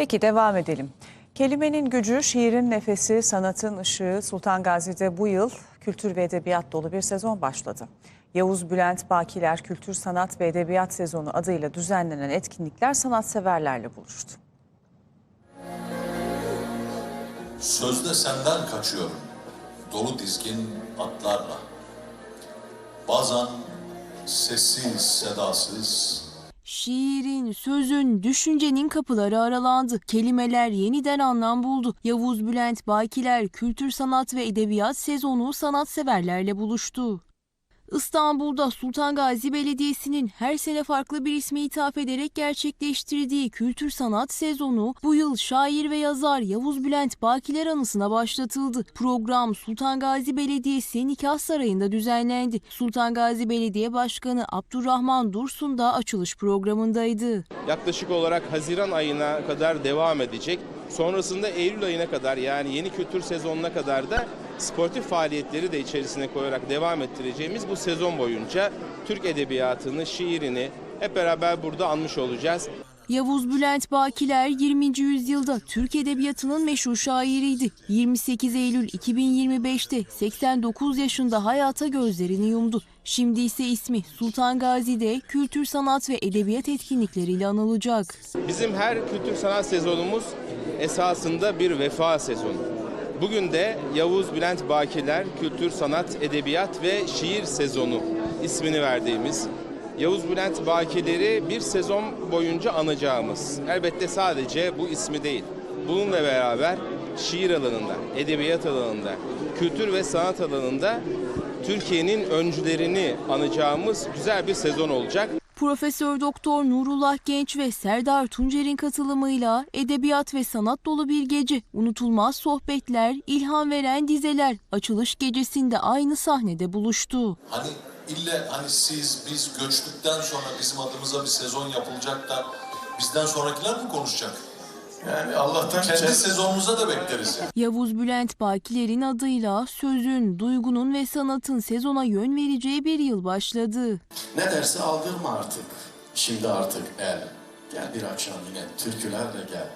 Peki devam edelim. Kelimenin gücü, şiirin nefesi, sanatın ışığı Sultan Gazi'de bu yıl kültür ve edebiyat dolu bir sezon başladı. Yavuz Bülent Bakiler Kültür Sanat ve Edebiyat Sezonu adıyla düzenlenen etkinlikler sanatseverlerle buluştu. Sözde senden kaçıyorum, dolu dizgin atlarla. Bazen sessiz, sedasız, Şiirin, sözün, düşüncenin kapıları aralandı. Kelimeler yeniden anlam buldu. Yavuz Bülent Bakiler Kültür Sanat ve Edebiyat sezonu sanatseverlerle buluştu. İstanbul'da Sultan Gazi Belediyesi'nin her sene farklı bir isme ithaf ederek gerçekleştirdiği kültür sanat sezonu bu yıl şair ve yazar Yavuz Bülent Bakiler anısına başlatıldı. Program Sultan Gazi Belediyesi Nikah Sarayı'nda düzenlendi. Sultan Gazi Belediye Başkanı Abdurrahman Dursun da açılış programındaydı. yaklaşık olarak Haziran ayına kadar devam edecek. Sonrasında Eylül ayına kadar yani yeni kültür sezonuna kadar da sportif faaliyetleri de içerisine koyarak devam ettireceğimiz bu sezon boyunca Türk edebiyatını, şiirini hep beraber burada anmış olacağız. Yavuz Bülent Bakiler 20. yüzyılda Türk Edebiyatı'nın meşhur şairiydi. 28 Eylül 2025'te 89 yaşında hayata gözlerini yumdu. Şimdi ise ismi Sultan Gazi'de kültür sanat ve edebiyat etkinlikleriyle anılacak. Bizim her kültür sanat sezonumuz esasında bir vefa sezonu. Bugün de Yavuz Bülent Bakiler Kültür Sanat, Edebiyat ve Şiir Sezonu ismini verdiğimiz Yavuz Bülent Bakiler'i bir sezon boyunca anacağımız. Elbette sadece bu ismi değil. Bununla beraber şiir alanında, edebiyat alanında, kültür ve sanat alanında Türkiye'nin öncülerini anacağımız güzel bir sezon olacak. Profesör Doktor Nurullah Genç ve Serdar Tuncer'in katılımıyla edebiyat ve sanat dolu bir gece, unutulmaz sohbetler, ilham veren dizeler açılış gecesinde aynı sahnede buluştu. hani ille hani siz biz göçtükten sonra bizim adımıza bir sezon yapılacak da bizden sonrakiler mi konuşacak? Yani Allah'tan Kendi sezonumuza da bekleriz yani. Yavuz Bülent Bakiler'in adıyla sözün, duygunun ve sanatın sezona yön vereceği bir yıl başladı. ne derse aldırma artık. Şimdi artık el. Gel bir akşam yine türkülerle gel.